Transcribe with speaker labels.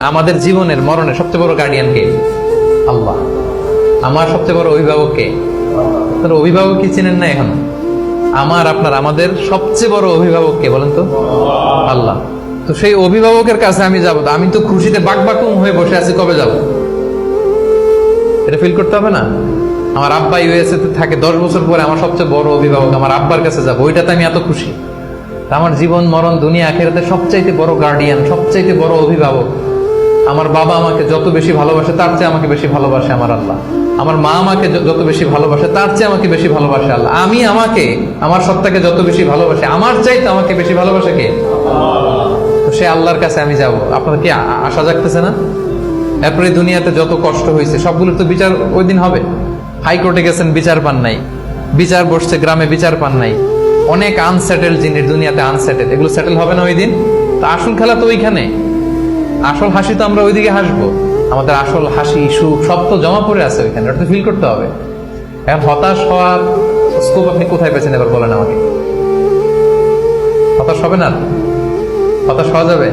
Speaker 1: আমাদের জীবনের মরণের সবচেয়ে বড় গার্ডিয়ান কে? আল্লাহ। আমার সবচেয়ে বড় অভিভাবক কে? আপনার অভিভাবক কি চিনেন না এখন? আমার, আপনার, আমাদের সবচেয়ে বড় অভিভাবক কে বলেন তো? আল্লাহ। তো সেই অভিভাবকের কাছে আমি যাব। আমি তো খুশিতে বাকবাকুম হয়ে বসে আছি, কবে যাব? এটা ফিল করতে হবে না? আমার আব্বা ইউএসএ তে থাকে, দশ বছর পরে আমার সবচেয়ে বড় অভিভাবক আমার আব্বার কাছে যাব। ওইটাতে আমি এত খুশি। আমার জীবন, মরণ, দুনিয়া আখেরাতে সবচাইতে বড় গার্ডিয়ান সবচাইতে বড় অভিভাবক আমার বাবা আমাকে যত বেশি ভালোবাসে, তার চেয়ে আমাকে বেশি ভালোবাসে আমার আল্লাহ। আমার মা আমাকে যত বেশি ভালোবাসে, তার চেয়ে আমাকে বেশি ভালোবাসে আল্লাহ। আমি আমাকে, আমার সত্তাকে যত বেশি ভালোবাসে, আমার চাইতে আমাকে বেশি ভালোবাসে কে? সে আল্লাহর কাছে আমি যাব। আপনার কি আশা জাগতেছে না? এরপরে দুনিয়াতে যত কষ্ট হয়েছে, সবগুলোর তো বিচার ওই দিন হবে। হাইকোর্টে গেছেন, বিচার পান নাই। বিচার বসছে, গ্রামে বিচার পান নাই। অনেক আনসেটেল জিনিস, দুনিয়াতে আনসেটেল এগুলো সেটেল হবে না ওই দিন? তা আসল খেলা তো ওইখানে। আসল হাসি তো আমরা ওইদিকে হাসবো। আমাদের আসল হাসি, সুখ, সব তো জমা পড়ে আছে ওইখানে, ওটা তো ফিল করতে হবে। এখন হতাশ হওয়ার স্কোপ আপনি কোথায় পেয়েছেন এবার বলেন আমাকে? হতাশ হবে না? হতাশ হওয়া যাবে?